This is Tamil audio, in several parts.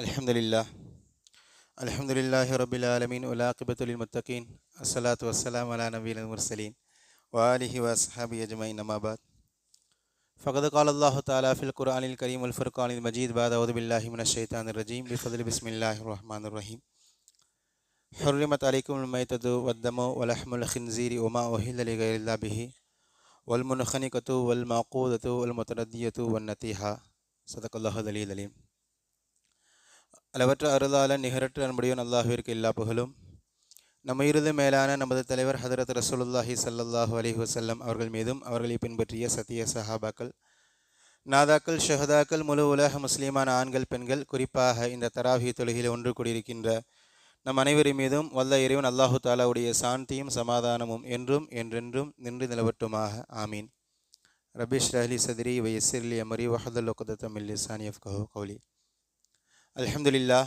الحمد لله الحمد لله رب العالمين والعاقبة للمتقين الصلاة والسلام على نبينا المرسلين وآله وأصحابه أجمعين أما بعد فقد قال الله تعالى في القرآن الكريم والفرقان المجيد بعد أعوذ بالله من الشيطان الرجيم بفضل بسم الله الرحمن الرحيم حرمت عليكم الميتة والدم ولحم الخنزير وما أهل لغير الله به والمنخنقة والمعقودة والمتردية والنتيحة صدق الله العلي العليم அளவற்ற அருளாளன் நிகரற்ற அன்புடைய அல்லாஹுவிற்கு எல்லா புகழும். நம்ம இறுதி மேலான நமது தலைவர் ஹதரத் ரசூலுல்லாஹி சல்லல்லாஹு அலி வசல்லம் அவர்கள் மீதும் அவர்களை பின்பற்றிய சத்திய சஹாபாக்கள் நாதாக்கள் ஷஹதாக்கள் முழு உலக முஸ்லீமான ஆண்கள் பெண்கள் குறிப்பாக இந்த தராவி தொழுகையில் ஒன்று கூடியிருக்கின்ற நம் அனைவரின் மீதும் வல்ல இறைவன் அல்லாஹு தாலாவுடைய சாந்தியும் சமாதானமும் என்றும் என்றென்றும் நின்று நிலவட்டுமாக. ஆமீன். ரபீஷ் ரஹ்லி சதிரி வயசிர்லி அமரி வஹதுல் ஒக்கதத்தம் இல்லிசானி அஃப்கஹு கௌலி. அலமதுல்லா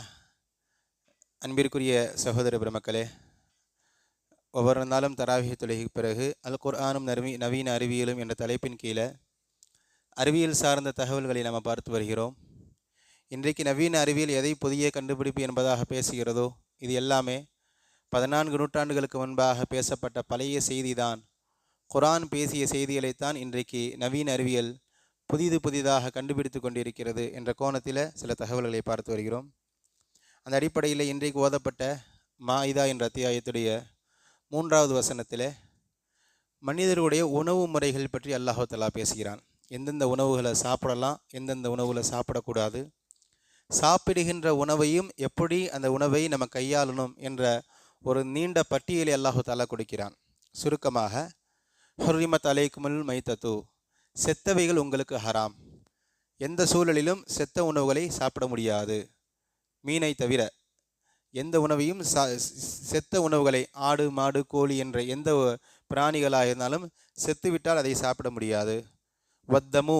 அன்பிற்குரிய சகோதர பிரமக்களே ஒவ்வொரு நாளும் தராவிக தொழுகைக்கு பிறகு அல் குர்ஆனும் நவீ நவீன அறிவியலும் என்ற தலைப்பின் கீழே அறிவியல் சார்ந்த தகவல்களை நாம் பார்த்து வருகிறோம். இன்றைக்கு நவீன அறிவியல் எதை புதிய கண்டுபிடிப்பு என்பதாக பேசுகிறதோ இது எல்லாமே பதினான்கு நூற்றாண்டுகளுக்கு முன்பாக பேசப்பட்ட பழைய செய்திதான். குர்ஆன் பேசிய செய்திகளைத்தான் இன்றைக்கு நவீன அறிவியல் புதிது புதிதாக கண்டுபிடித்து கொண்டிருக்கிறது என்ற கோணத்தில் சில தகவல்களை பார்த்து வருகிறோம். அந்த அடிப்படையில் இன்றைக்கு ஓதப்பட்ட மாயிதா என்ற அத்தியாயத்துடைய மூன்றாவது வசனத்தில் மனிதருடைய உணவு முறைகள் பற்றி அல்லாஹாலா பேசுகிறான். எந்தெந்த உணவுகளை சாப்பிடலாம் எந்தெந்த உணவுகளை சாப்பிடக்கூடாது சாப்பிடுகின்ற உணவையும் எப்படி அந்த உணவை நம்ம கையாளணும் என்ற ஒரு நீண்ட பட்டியலை அல்லாஹு தாலா கொடுக்கிறான். சுருக்கமாக ஹுரிமத் அலைக்குமுல் மைத்தத்து. செத்தவைகள் உங்களுக்கு ஹராம். எந்த சூழலிலும் செத்த உணவுகளை சாப்பிட முடியாது. மீனை தவிர எந்த உணவையும் சா செத்த உணவுகளை ஆடு மாடு கோழி என்ற எந்த பிராணிகளாக இருந்தாலும் செத்துவிட்டால் அதை சாப்பிட முடியாது. வத்தமு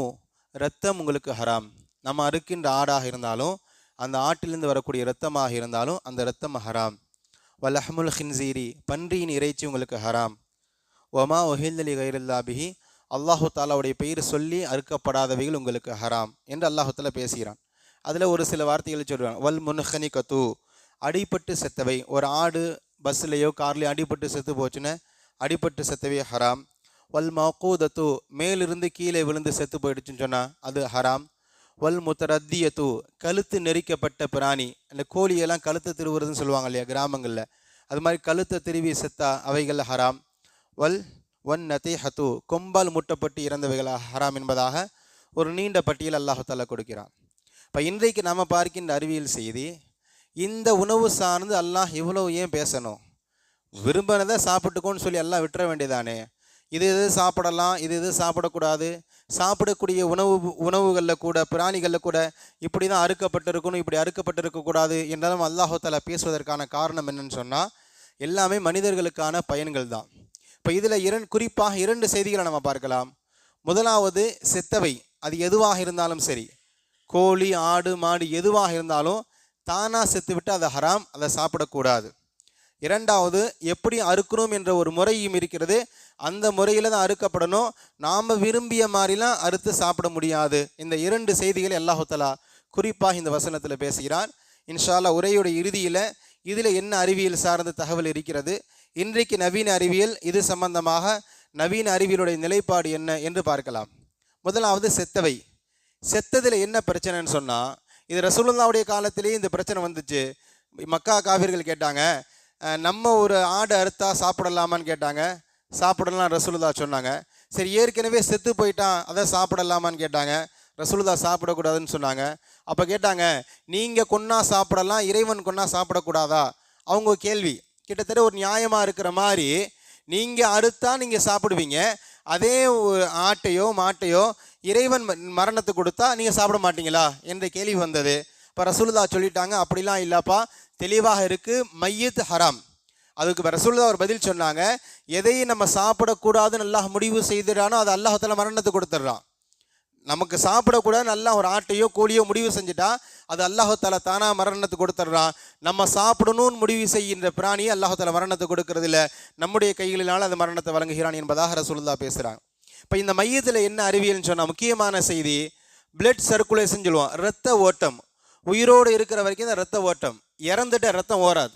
இரத்தம் உங்களுக்கு ஹராம். நம்ம அறுக்கின்ற ஆடாக இருந்தாலும் அந்த ஆட்டிலிருந்து வரக்கூடிய இரத்தமாக இருந்தாலும் அந்த இரத்தம் ஹராம். வலஹமுல் ஹின்சீரி பன்றியின் இறைச்சி உங்களுக்கு ஹராம். ஒமா ஒஹில்லி கைரல்லாபிஹி அல்லாஹு தாலாவுடைய பெயர் சொல்லி அறுக்கப்படாதவைகள் உங்களுக்கு ஹராம் என்று அல்லாஹு தாலா பேசுகிறான். அதில் ஒரு சில வார்த்தைகள் சொல்கிறான் வல் முன்ஹனி கத்து அடிபட்டு செத்தவை. ஒரு ஆடு பஸ்ஸுலேயோ கார்லேயோ அடிபட்டு செத்து போச்சுன்னு அடிபட்டு செத்தவை ஹராம். வல் மக்கூதத்து மேலிருந்து கீழே விழுந்து செத்து போயிடுச்சுன்னு சொன்னால் அது ஹராம். வல் முத்தரத்தியத்து கழுத்து நெரிக்கப்பட்ட பிராணி. அந்த கோழியெல்லாம் கழுத்தை திருவுறதுன்னு சொல்லுவாங்க இல்லையா கிராமங்களில். அது மாதிரி கழுத்தை திருவி செத்தா அவைகள் ஹராம். வல் ஒன் நத்தை ஹத்து கொம்பால் முட்டப்பட்டு இறந்தவைகளாக ஹராம் என்பதாக ஒரு நீண்ட பட்டியல் அல்லாஹால கொடுக்கிறான். இப்போ இன்றைக்கு நாம் பார்க்கின்ற அறிவியல் செய்தி இந்த உணவு சார்ந்து அல்லாஹ் இவ்வளவு ஏன் பேசணும்? விரும்பினதை சாப்பிட்டுக்கோன்னு சொல்லி எல்லாம் விட்டுற வேண்டியதானே? இது இது சாப்பிடலாம் இது இது சாப்பிடக்கூடாது. சாப்பிடக்கூடிய உணவு உணவுகளில் கூட பிராணிகளில் கூட இப்படி தான் அறுக்கப்பட்டிருக்கணும் இப்படி அறுக்கப்பட்டிருக்கக்கூடாது என்றாலும் அல்லாஹால பேசுவதற்கான காரணம் என்னன்னு சொன்னால் எல்லாமே மனிதர்களுக்கான பயன்கள் தான். இப்போ இதில் இரண்டு குறிப்பாக இரண்டு செய்திகளை நம்ம பார்க்கலாம். முதலாவது செத்தவை அது எதுவாக இருந்தாலும் சரி. கோழி ஆடு மாடு எதுவாக இருந்தாலும் தானாக செத்துவிட்டு அதை ஹராம் அதை சாப்பிடக்கூடாது. இரண்டாவது எப்படி அறுக்கணும் என்ற ஒரு முறையும் இருக்கிறது. அந்த முறையில் தான் அறுக்கப்படணும். நாம் விரும்பிய மாதிரிலாம் அறுத்து சாப்பிட முடியாது. இந்த இரண்டு செய்திகளை அல்லாஹுத்தலா குறிப்பாக இந்த வசனத்தில் பேசுகிறார் இன்ஷால்லா உரையோட இறுதியில் இதில் என்ன அறிவியல் சார்ந்த தகவல் இருக்கிறது? இன்றைக்கு நவீன அறிவியல் இது சம்பந்தமாக நவீன அறிவியலுடைய நிலைப்பாடு என்ன என்று பார்க்கலாம். முதலாவது செத்தவை. செத்ததில் என்ன பிரச்சனைன்னு சொன்னால் இது ரசூலுல்லாவுடைய காலத்திலேயே இந்த பிரச்சனை வந்துச்சு. மக்கா காவிர்கள் கேட்டாங்க நம்ம ஒரு ஆடு அறுத்தா சாப்பிடலாமான்னு கேட்டாங்க. சாப்பிடலாம் ரசூலுல்லா சொன்னாங்க. சரி ஏற்கனவே செத்து போயிட்டான் அதை சாப்பிடலாமான்னு கேட்டாங்க. ரசூலுதா சாப்பிடக்கூடாதுன்னு சொன்னாங்க. அப்போ கேட்டாங்க நீங்கள் கொன்னா சாப்பிடலாம் இறைவன் கொன்னா சாப்பிடக்கூடாதா? அவங்க கேள்வி. கிட்டத்தட்ட ஒரு நியாயமாக இருக்கிற மாதிரி நீங்கள் அறுத்தா நீங்கள் சாப்பிடுவீங்க. அதே ஆட்டையோ மாட்டையோ இறைவன் மரணத்தை கொடுத்தா நீங்கள் சாப்பிட மாட்டீங்களா? என்ற கேள்வி வந்தது. இப்போ ரசூல்லா சொல்லிட்டாங்க அப்படிலாம் இல்லைப்பா. தெளிவாக இருக்குது மையத் ஹராம். அதுக்கு ரசூல்லா ஒரு பதில் சொன்னாங்க. எதையும் நம்ம சாப்பிடக்கூடாதுன்னு அல்லாஹ் முடிவு செய்துடானோ அது அல்லாஹத்தில் மரணத்தை கொடுத்துட்றான். நமக்கு சாப்பிடக்கூட நல்லா ஒரு ஆட்டையோ கோழியோ முடிவு செஞ்சுட்டா அது அல்லாஹால தானா மரணத்தை கொடுத்துட்றான். நம்ம சாப்பிடணும்னு முடிவு செய்கின்ற பிராணியை அல்லாஹால மரணத்தை கொடுக்கறது இல்லை நம்முடைய கைகளினால் அந்த மரணத்தை வழங்குகிறான் என்பதாக ரசூலுல்லா பேசுகிறாங்க இப்போ இந்த மையத்தில் என்ன அறிவியல்னு சொன்னால் முக்கியமான செய்தி பிளட் சர்க்குலேஷன் சொல்லுவோம் இரத்த ஓட்டம். உயிரோடு இருக்கிற வரைக்கும் தான் ரத்த ஓட்டம். இறந்துட்ட ரத்தம் ஓடாது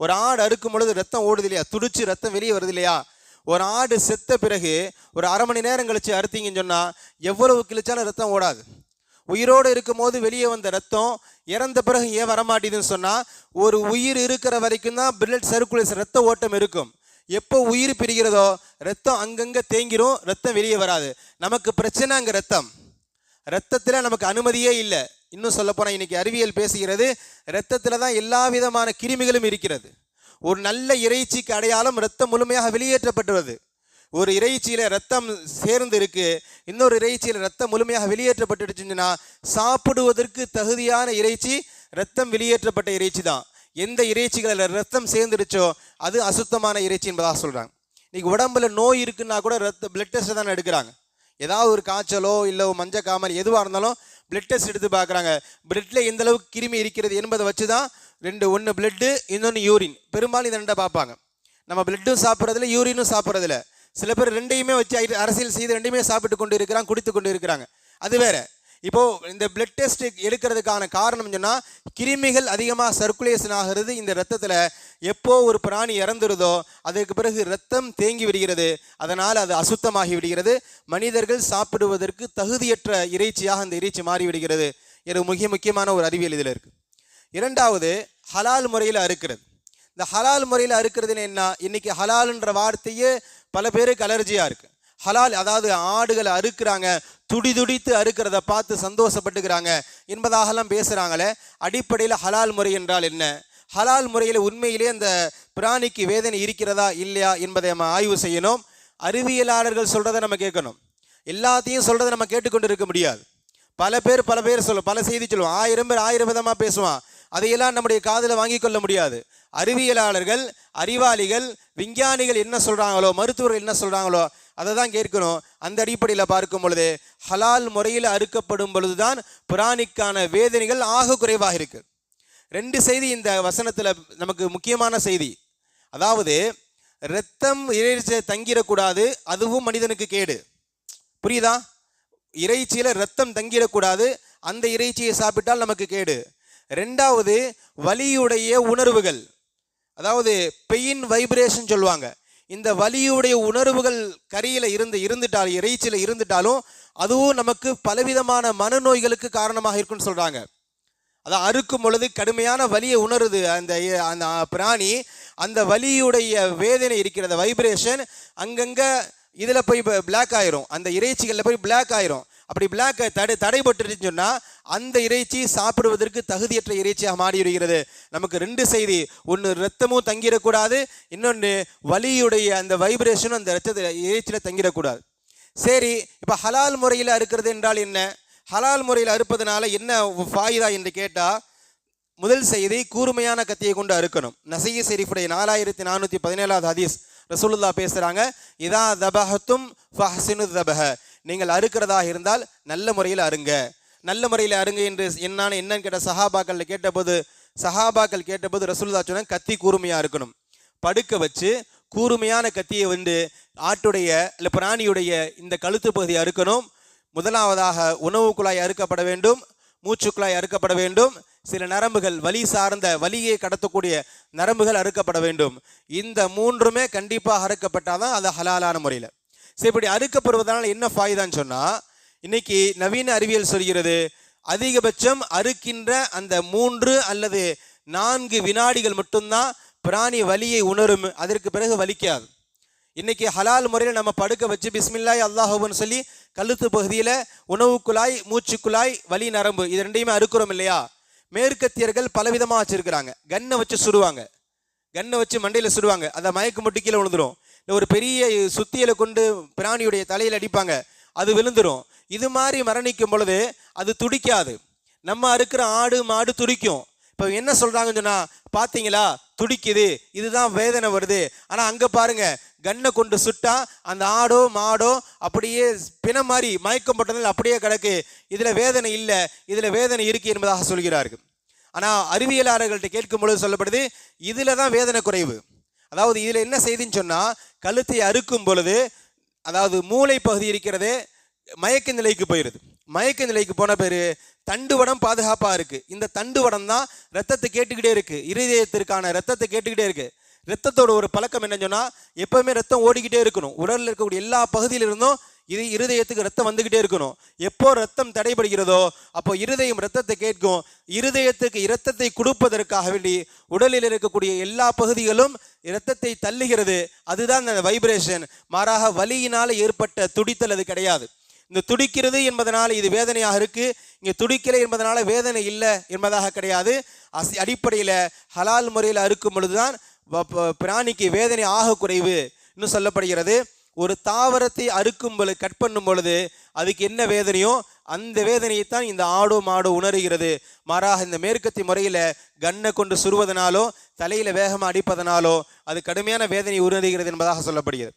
ஒரு ஆடு அறுக்கும் பொழுது ரத்தம் ஓடுது இல்லையா? துடிச்சு ரத்தம் வெளியே வருது இல்லையா? ஒரு ஆடு செத்த பிறகு ஒரு அரை மணி நேரம் கழிச்சு அறுத்தீங்கன்னு சொன்னால் எவ்வளவு கிழிச்சாலும் ரத்தம் ஓடாது. உயிரோடு இருக்கும் போது வெளியே வந்த ரத்தம் இறந்த பிறகு ஏன் வரமாட்டேதுன்னு சொன்னால் ஒரு உயிர் இருக்கிற வரைக்கும் தான் பிளட் சர்க்குலேஷன் ரத்த ஓட்டம் இருக்கும். எப்போ உயிர் பிரிகிறதோ ரத்தம் அங்கங்கே தேங்கிரும் ரத்தம் வெளியே வராது. நமக்கு பிரச்சனை அங்கே ரத்தம். ரத்தத்தில் நமக்கு அனுமதியே இல்லை. இன்னும் சொல்லப்போனால் இன்றைக்கி அறிவியல் பேசுகிறது ரத்தத்தில் தான் எல்லா விதமான கிருமிகளும் இருக்கிறது. ஒரு நல்ல இறைச்சிக்கு அடையாளம் ரத்தம் முழுமையாக வெளியேற்றப்பட்டுள்ளது. ஒரு இறைச்சியில் ரத்தம் சேர்ந்து இருக்கு. இன்னொரு இறைச்சியில் ரத்தம் முழுமையாக வெளியேற்றப்பட்டுடுச்சுன்னா சாப்பிடுவதற்கு தகுதியான இறைச்சி ரத்தம் வெளியேற்றப்பட்ட இறைச்சி தான் எந்த இறைச்சிகளில் ரத்தம் சேர்ந்துடுச்சோ அது அசுத்தமான இறைச்சி என்பதாக சொல்கிறாங்க இன்னைக்கு உடம்புல நோய் இருக்குன்னா கூட ரத்த பிளட் டெஸ்ட் தானே எடுக்கிறாங்க. ஏதாவது ஒரு காய்ச்சலோ இல்லை மஞ்சள் காமல் எதுவாக இருந்தாலும் பிளட் டெஸ்ட் எடுத்து பார்க்குறாங்க. பிளட்டில் எந்த அளவுக்கு கிருமி இருக்கிறது என்பதை வச்சு தான் ரெண்டு ஒன்று பிளட்டு இன்னொன்று யூரின் பெரும்பாலும் இதை ரெண்டை பார்ப்பாங்க. நம்ம பிளட்டும் சாப்பிட்றதுல யூரினும் சாப்பிட்றதுல சில பேர் ரெண்டையுமே வச்சு அரசியல் செய்து ரெண்டையுமே சாப்பிட்டு கொண்டு இருக்கிறாங்க குடித்து கொண்டு இருக்கிறாங்க. அது வேற. இப்போது இந்த பிளட் டெஸ்ட் எடுக்கிறதுக்கான காரணம் சொன்னால் கிருமிகள் அதிகமாக சர்க்குலேஷன் ஆகிறது இந்த ரத்தத்தில் எப்போ ஒரு பிராணி இறந்துருதோ அதற்கு பிறகு ரத்தம் தேங்கி விடுகிறது. அதனால் அது அசுத்தமாகி விடுகிறது. மனிதர்கள் சாப்பிடுவதற்கு தகுதியற்ற இறைச்சியாக அந்த இறைச்சி மாறிவிடுகிறது. எனக்கு இது மிக முக்கியமான ஒரு அறிவியல் இதில் இருக்குது இரண்டாவது ஹலால் முறையில் அறுக்கிறது. இந்த ஹலால் முறையில் அறுக்கிறதுன்னு என்ன? இன்னைக்கு ஹலால்ன்ற வார்த்தையே பல பேருக்கு அலர்ஜியாக இருக்குது ஹலால் அதாவது ஆடுகளை அறுக்கிறாங்க துடி துடித்து அறுக்கிறத பார்த்து சந்தோஷப்பட்டுக்கிறாங்க என்பதாகலாம் பேசுகிறாங்களே அடிப்படையில் ஹலால் முறை என்றால் என்ன? ஹலால் முறையில் உண்மையிலே அந்த பிராணிக்கு வேதனை இருக்கிறதா இல்லையா என்பதை நம்ம ஆய்வு செய்யணும். அறிவியலாளர்கள் சொல்கிறத நம்ம கேட்கணும். எல்லாத்தையும் சொல்கிறத நம்ம கேட்டுக்கொண்டு இருக்க முடியாது. பல பேர் பல பேர் சொல்லும் பல செய்தி சொல்லுவான் ஆயிரம் பேர் ஆயிரம் விதமாக பேசுவான். அதையெல்லாம் நம்முடைய காதில் வாங்கி கொள்ள முடியாது. அறிவியலாளர்கள் அறிவாளிகள் விஞ்ஞானிகள் என்ன சொல்கிறாங்களோ மருத்துவர்கள் என்ன சொல்கிறாங்களோ அதை தான் கேட்கணும் அந்த அடிப்படையில் பார்க்கும் பொழுது ஹலால் முறையில் அறுக்கப்படும் பொழுது தான் பிராணிக்கான வேதனைகள் ஆக குறைவாக இருக்கு. ரெண்டு செய்தி இந்த வசனத்தில் நமக்கு முக்கியமான செய்தி. அதாவது இரத்தம் இறைச்சி தங்கிடக்கூடாது அதுவும் மனிதனுக்கு கேடு. புரியுதா? இறைச்சியில் ரத்தம் தங்கிடக்கூடாது அந்த இறைச்சியை சாப்பிட்டால் நமக்கு கேடு. ரெண்டாவது வலியுடைய உணர்வுகள். அதாவது பெயின் வைப்ரேஷன் சொல்லுவாங்க. இந்த வலியுடைய உணர்வுகள் கரியில் இருந்து இருந்துட்டால் இறைச்சியில் இருந்துட்டாலும் அதுவும் நமக்கு பலவிதமான மனநோய்களுக்கு காரணமாக இருக்குன்னு சொல்கிறாங்க அதான் அறுக்கும் பொழுது கடுமையான வலியை உணருது அந்த அந்த பிராணி. அந்த வலியுடைய வேதனை இருக்கிற வைப்ரேஷன் அங்கங்கே இதில் போய் பிளாக் ஆயிரும். அந்த இறைச்சிகளில் போய் பிளாக் ஆயிரும். அப்படி பிளாக் தடை தடைபட்டுருச்சுன்னு சொன்னால் அந்த இறைச்சி சாப்பிடுவதற்கு தகுதியற்ற இறைச்சியாக மாறிவிடுகிறது. நமக்கு ரெண்டு செய்தி. ஒன்று ரத்தமும் தங்கிடக்கூடாது இன்னொன்று வலியுடைய அந்த வைப்ரேஷனும் அந்த ரத்தத்தை இறைச்சியில் தங்கிடக்கூடாது. சரி இப்போ ஹலால் முறையில் அறுக்கிறது என்றால் என்ன? ஹலால் முறையில் அறுப்பதனால என்ன ஃபாயிதா என்று கேட்டால் முதல் செய்தி கூர்மையான கத்தியை கொண்டு அறுக்கணும். நசைய செரிஃபுடைய நாலாயிரத்தி நானூற்றி பதினேழாவது ஹதீஸ் ரசூலுல்லா பேசுகிறாங்க இதா தபஹத்தும் ஃபஹசினு தபஹ. நீங்கள் அறுக்கிறதாக இருந்தால் நல்ல முறையில் அருங்க நல்ல முறையில் அருங்க என்று என்னான்னு என்னன்னு கேட்ட சஹாபாக்கள் கேட்டபோது சஹாபாக்கள் கேட்டபோது ரசூல்லா சொன்ன கத்தி கூர்மையாக இருக்கணும். படுக்க வச்சு கூர்மையான கத்தியை வந்து ஆட்டுடைய இல்லை பிராணியுடைய இந்த கழுத்து பகுதியை அறுக்கணும். முதலாவதாக உணவு குழாய் அறுக்கப்பட வேண்டும் மூச்சுக்குழாய் அறுக்கப்பட வேண்டும் சில நரம்புகள் வலி சார்ந்த வலியை கடத்தக்கூடிய நரம்புகள் அறுக்கப்பட வேண்டும். இந்த மூன்றுமே கண்டிப்பாக அறுக்கப்பட்டாதான் அது ஹலாலான முறையில். சரி இப்படி அறுக்கப்படுவதனால் என்ன ஃபாய்தான்னு சொன்னால் இன்னைக்கு நவீன அறிவியல் சொல்கிறது அதிகபட்சம் அறுக்கின்ற அந்த மூன்று அல்லது நான்கு வினாடிகள் மட்டும்தான் பிராணி வலியை உணரும். அதற்கு பிறகு வலிக்காது. இன்னைக்கு ஹலால் முறையில் நம்ம படுக்க வச்சு பிஸ்மில்லாய் அல்லாஹுன்னு சொல்லி கழுத்து பகுதியில் உணவு குழாய் மூச்சு குழாய் வலி நரம்பு இது ரெண்டையுமே அறுக்கிறோம் இல்லையா? மேற்கத்தியர்கள் பலவிதமாக வச்சுருக்கிறாங்க. கன்னை வச்சு சுடுவாங்க. கன்னை வச்சு மண்டையில் சுடுவாங்க. அதை மயக்கு முட்டி கீழே விழுந்துடும் இல்லை ஒரு பெரிய சுத்தியலை கொண்டு பிராணியுடைய தலையில் அடிப்பாங்க அது விழுந்துடும் இது மாதிரி மரணிக்கும் பொழுது அது துடிக்காது. நம்ம அறுக்கிற ஆடு மாடு துடிக்கும். இப்போ என்ன சொல்கிறாங்கன்னு சொன்னால் பார்த்தீங்களா துடிக்குது. இதுதான் வேதனை வருது. ஆனால் அங்கே பாருங்கள் கன்னை கொண்டு சுட்டா அந்த ஆடோ மாடோ அப்படியே பிணம் மாதிரி மயக்கம் போட்டதில் அப்படியே கிடக்கு. இதில் வேதனை இல்லை. இதில் வேதனை இருக்குது என்பதாக சொல்கிறார்கள். ஆனால் அறிவியலாளர்கள்ட்ட கேட்கும் பொழுது சொல்லப்படுது இதில் தான் வேதனை குறைவு. அதாவது இதில் என்ன செய்தின்னு சொன்னால் கழுத்தை அறுக்கும் பொழுது அதாவது மூளை பகுதி இருக்கிறதே மயக்க நிலைக்கு போயிடுது மயக்க நிலைக்கு போன பேர் தண்டுவடம் பாதுகாப்பாக இருக்குது இந்த தண்டுவடம் தான் ரத்தத்தை கேட்டுக்கிட்டே இருக்குது இருதயத்திற்கான ரத்தத்தை கேட்டுக்கிட்டே இருக்குது ரத்தத்தோட ஒரு பழக்கம் என்னன்னு சொன்னால் எப்போவுமே ரத்தம் ஓடிக்கிட்டே இருக்கணும். உடலில் இருக்கக்கூடிய எல்லா பகுதியிலிருந்தும் இது இருதயத்துக்கு ரத்தம் வந்துக்கிட்டே இருக்கணும். எப்போ ரத்தம் தடைபடுகிறதோ அப்போ இருதயம் ரத்தத்தை கேட்கும். இருதயத்துக்கு இரத்தத்தை கொடுப்பதற்காக வேண்டி உடலில் இருக்கக்கூடிய எல்லா பகுதிகளும் இரத்தத்தை தள்ளுகிறது. அதுதான் அந்த வைப்ரேஷன் மாறாக வலியினால் ஏற்பட்ட துடித்தல் அது கிடையாது. இந்த துடிக்கிறது என்பதனால் இது வேதனையாக இருக்குது இங்கே துடிக்கலை என்பதனால் வேதனை இல்லை என்பதாக கிடையாது. அசி அடிப்படையில் ஹலால் முறையில் அறுக்கும் பொழுதுதான் பிராணிக்கு வேதனை ஆக குறைவு இன்னும் சொல்லப்படுகிறது. ஒரு தாவரத்தை அறுக்கும் பொழுது கட் பண்ணும் பொழுது அதுக்கு என்ன வேதனையோ அந்த வேதனையைத்தான் இந்த ஆடோ மாடோ உணர்கிறது. மாறாக இந்த மேற்கத்திய முறையில் கண்ணை கொண்டு சுருவதனாலோ தலையில் வேகமாக அடிப்பதனாலோ அது கடுமையான வேதனை உணர்கிறது என்பதாக சொல்லப்படுகிறது.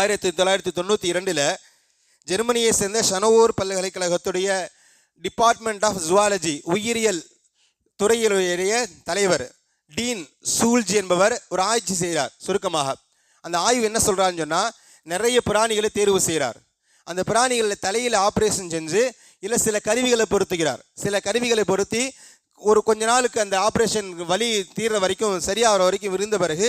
ஆயிரத்தி தொள்ளாயிரத்தி தொண்ணூற்றி இரண்டில் ஜெர்மனியை சேர்ந்த ஷனவோர் பல்கலைக்கழகத்துடைய டிபார்ட்மெண்ட் ஆஃப் ஜுவாலஜி உயிரியல் துறையினுடைய தலைவர் டீன் சூல்ஜி என்பவர் ஒரு ஆய்ச்சி செய்கிறார் சுருக்கமாக. அந்த ஆய்வு என்ன சொல்கிறான்னு சொன்னால் நிறைய பிராணிகளை தேர்வு செய்கிறார். அந்த பிராணிகளை தலையில் ஆப்ரேஷன் செஞ்சு இல்லை சில கருவிகளை பொருத்துகிறார். சில கருவிகளை பொருத்தி ஒரு கொஞ்ச நாளுக்கு அந்த ஆப்ரேஷன் வலி தீர்ற வரைக்கும் சரியாகிற வரைக்கும் இருந்த பிறகு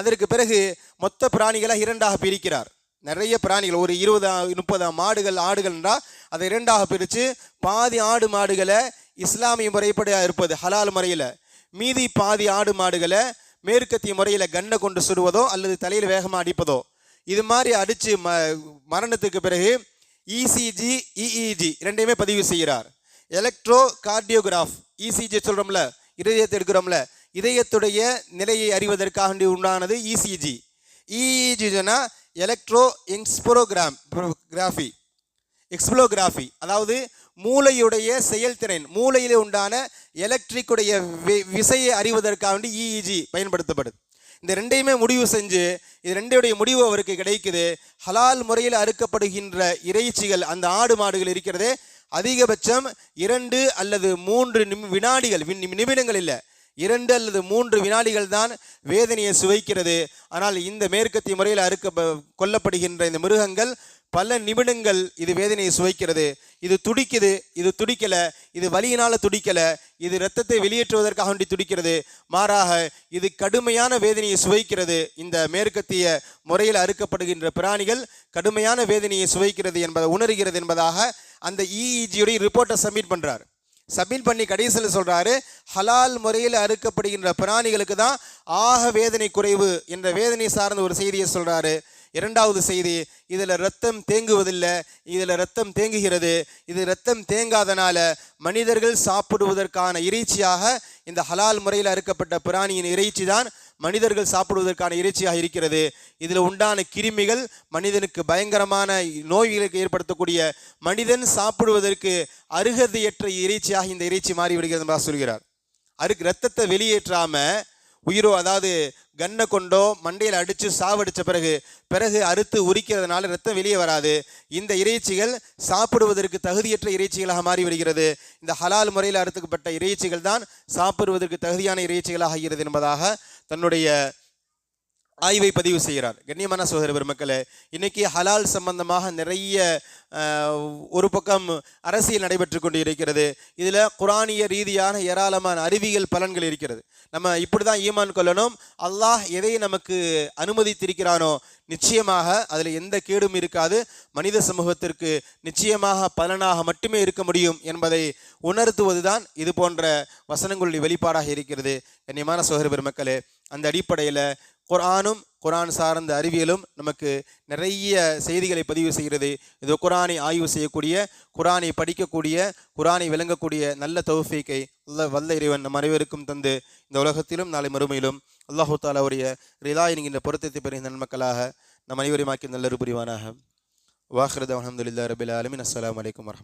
அதற்கு பிறகு மொத்த பிராணிகளை இரண்டாக பிரிக்கிறார். நிறைய பிராணிகள் ஒரு இருபது முப்பது மாடுகள் ஆடுகள்ன்றா அதை இரண்டாக பிரித்து பாதி ஆடு மாடுகளை இஸ்லாமிய முறைப்படி இருப்பது ஹலால் முறையில். மீதி பாதி ஆடு மாடுகளை மேற்கத்திய முறையில் கண்ணை கொண்டு சுடுவதோ அல்லது தலையில் வேகமாக அடிப்பதோ இது மாதிரி அடித்து ம மரணத்துக்கு பிறகு இசிஜி இஇஜி ரெண்டையுமே பதிவு செய்கிறார். எலக்ட்ரோ கார்டியோகிராஃப் இசிஜி சொல்கிறோம்ல இதயத்தை எடுக்கிறோம்ல இதயத்துடைய நிலையை அறிவதற்காக வேண்டி உண்டானது இசிஜி இஇஜினா எலக்ட்ரோ எக்ஸ்போரோகிராம் கிராஃபி எக்ஸ்ப்ளோகிராஃபி அதாவது மூளையுடைய செயல்திறன் மூளையிலே உண்டான எலக்ட்ரிக்குடைய வி- விசையை அறிவதற்காக வேண்டி இஇஜி பயன்படுத்தப்படுது. இந்த ரெண்டையுமே முடிவு செஞ்சு இது ரெண்டையுடைய முடிவு அவருக்கு கிடைக்குது. ஹலால் முறையில் அறுக்கப்படுகின்ற இறைச்சிகள் அந்த ஆடு மாடுகள் இருக்கிறதே அதிகபட்சம் இரண்டு அல்லது மூன்று நிமி வினாடிகள் நிமிடங்கள் இல்லை. இரண்டு அல்லது மூன்று வினாடிகள் தான் வேதனையை சுவைக்கிறது. ஆனால் இந்த மேற்கத்திய முறையில் அறுக்க கொல்லப்படுகின்ற இந்த மிருகங்கள் பல நிமிடங்கள் இது வேதனையை சுவைக்கிறது. இது துடிக்குது இது துடிக்கல இது வலியினால் துடிக்கல இது இரத்தத்தை வெளியேற்றுவதற்காக வேண்டி துடிக்கிறது. மாறாக இது கடுமையான வேதனையை சுவைக்கிறது. இந்த மேற்கத்திய முறையில் அறுக்கப்படுகின்ற பிராணிகள் கடுமையான வேதனையை சுவைக்கிறது என்பதை உணர்கிறது என்பதாக அந்த இஇஜியுடைய ரிப்போர்ட்டை சப்மிட் பண்ணுறார் சப்மிட் பண்ணி கடைசியில் சொல்கிறாரு ஹலால் முறையில் அறுக்கப்படுகின்ற பிராணிகளுக்கு தான் ஆக வேதனை குறைவு என்ற வேதனை சார்ந்த ஒரு செய்தியை சொல்கிறாரு இரண்டாவது செய்தி இதில் ரத்தம் தேங்குவதில்லை இதில் ரத்தம் தேங்குகிறது. இது ரத்தம் தேங்காதனால மனிதர்கள் சாப்பிடுவதற்கான இறைச்சியாக இந்த ஹலால் முறையில் அறுக்கப்பட்ட பிராணியின் இறைச்சி தான் மனிதர்கள் சாப்பிடுவதற்கான இறைச்சியாக இருக்கிறது. இதில் உண்டான கிருமிகள் மனிதனுக்கு பயங்கரமான நோய்களுக்கு ஏற்படுத்தக்கூடிய மனிதன் சாப்பிடுவதற்கு அருகதையற்ற இறைச்சியாக இந்த இறைச்சி மாறிவிடுகிறது என்பதாக சொல்கிறார். அருக்கு ரத்தத்தை வெளியேற்றாமல் உயிரோ அதாவது கன்னை கொண்டோ மண்டையில் அடித்து சாவடித்த பிறகு பிறகு அறுத்து உரிக்கிறதுனால ரத்தம் வெளியே வராது. இந்த இறைச்சிகள் சாப்பிடுவதற்கு தகுதியற்ற இறைச்சிகளாக மாறி வருகிறது இந்த ஹலால் முறையில் அறுத்துக்கப்பட்ட இறைச்சிகள் தான் சாப்பிடுவதற்கு தகுதியான இறைச்சிகளாக ஆகிறது என்பதாக தன்னுடைய ஆய்வை பதிவு செய்கிறார். கண்ணியமான சோதர பெருமக்களே இன்னைக்கு ஹலால் சம்பந்தமாக நிறைய ஒரு பக்கம் அரசியல் நடைபெற்று கொண்டு இருக்கிறது இதில் குரானிய ரீதியான ஏராளமான அறிவியல் பலன்கள் இருக்கிறது. நம்ம இப்படி தான் ஈமான் கொள்ளணும். அல்லாஹ் எதை நமக்கு அனுமதித்திருக்கிறானோ நிச்சயமாக அதில் எந்த கேடும் இருக்காது. மனித சமூகத்திற்கு நிச்சயமாக பலனாக மட்டுமே இருக்க முடியும் என்பதை உணர்த்துவதுதான் இது போன்ற வசனங்களுடைய வெளிப்பாடாக இருக்கிறது. கண்ணியமான சோதர பெருமக்களே அந்த அடிப்படையில் குரானும் குரான் சார்ந்த அறிவியலும் நமக்கு நிறைய செய்திகளை பதிவு செய்கிறது. இது குரானை ஆய்வு செய்யக்கூடிய குரானை படிக்கக்கூடிய குரானை விளங்கக்கூடிய நல்ல தௌஃபீக்கை அல்ல வல்ல இறைவன் நம் அனைவருக்கும் தந்து இந்த உலகத்திலும் நாளை மறுமையிலும் அல்லாஹு தாலாவுடைய ரிலா என்கின்ற பொருத்தத்தை பெறுகிற நன்மக்களாக நம் அனைவரையும் ஆக்கி நல்ல புரிவானாக வாஹ்ரத் அஹமதுல்லா ரபில் ஆலமின். அஸ்லாம் வலைக்கம் வரஹ்மத்துல்லாஹி